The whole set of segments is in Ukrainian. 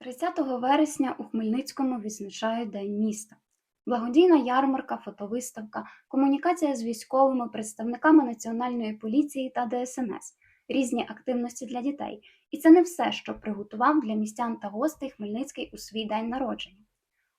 30 вересня у Хмельницькому відзначають День міста. Благодійна ярмарка, фотовиставка, комунікація з військовими, представниками Національної поліції та ДСНС, різні активності для дітей. І це не все, що приготував для містян та гостей Хмельницький у свій день народження.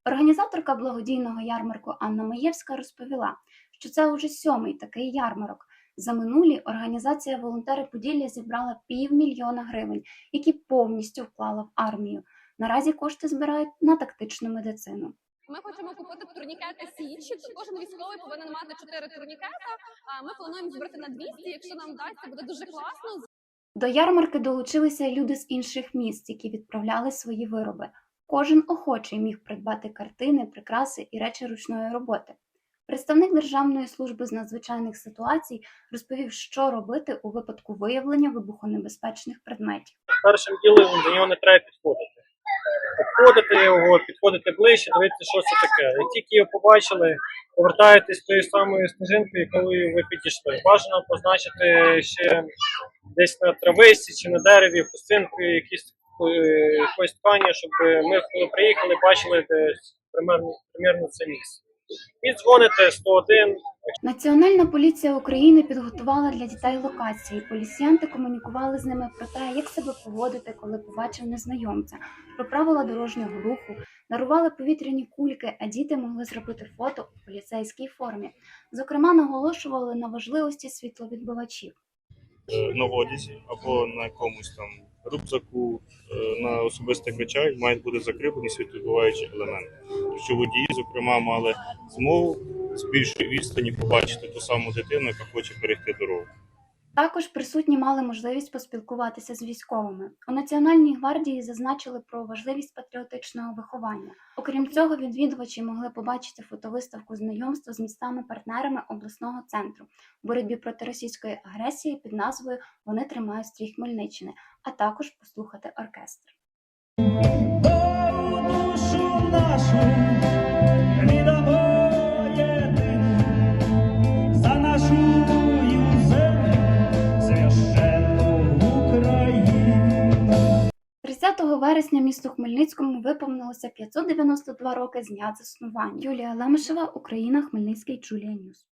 Організаторка благодійного ярмарку Анна Маєвська розповіла, що це уже сьомий такий ярмарок. За минулі організація Волонтери Поділля зібрала півмільйона гривень, які повністю вклала в армію. Наразі кошти збирають на тактичну медицину. Ми хочемо купити турнікети Січ. Кожен військовий повинен мати 4 турнікета. А ми плануємо збирати на 200. Якщо нам вдасться, буде дуже класно. До ярмарки долучилися люди з інших міст, які відправляли свої вироби. Кожен охочий міг придбати картини, прикраси і речі ручної роботи. Представник Державної служби з надзвичайних ситуацій розповів, що робити у випадку виявлення вибухонебезпечних предметів. першим ділом до нього не треба підходити. Обходити його, підходити ближче, дивитися, що це таке. Як тільки його побачили, повертаєтесь тою самою сніжинкою, коли ви підійшли. Бажано позначити ще десь на трависті чи на дереві, хустинкою, якісь е, якоїсь ткані, щоб ми, коли приїхали, бачили десь примерно, примерно це місце. І дзвоните 101, Національна поліція України підготувала для дітей локації. Поліціянти комунікували з ними про те, як себе поводити, коли побачив незнайомця, про правила дорожнього руху, дарували повітряні кульки, а діти могли зробити фото у поліцейській формі. Зокрема, наголошували на важливості світловідбивачів. е, на одязі або на якомусь там рюкзаку, е, на особистих речах мають бути закріплені світловідбиваючі елементи. Що водії, зокрема, мали змогу з більшої відстані побачити ту саму дитину, яка хоче перейти дорогу. Також присутні мали можливість поспілкуватися з військовими. У Національній гвардії зазначили про важливість патріотичного виховання. Окрім цього, відвідувачі могли побачити фотовиставку знайомства з містами-партнерами обласного центру в боротьбі проти російської агресії під назвою Вони тримають стрій Хмельниччини, а також послухати оркестр. Вересня місту Хмельницькому виповнилося 592 роки з дня заснування. Юлія Лемешева, Україна, Хмельницький, Джулія Ньюс.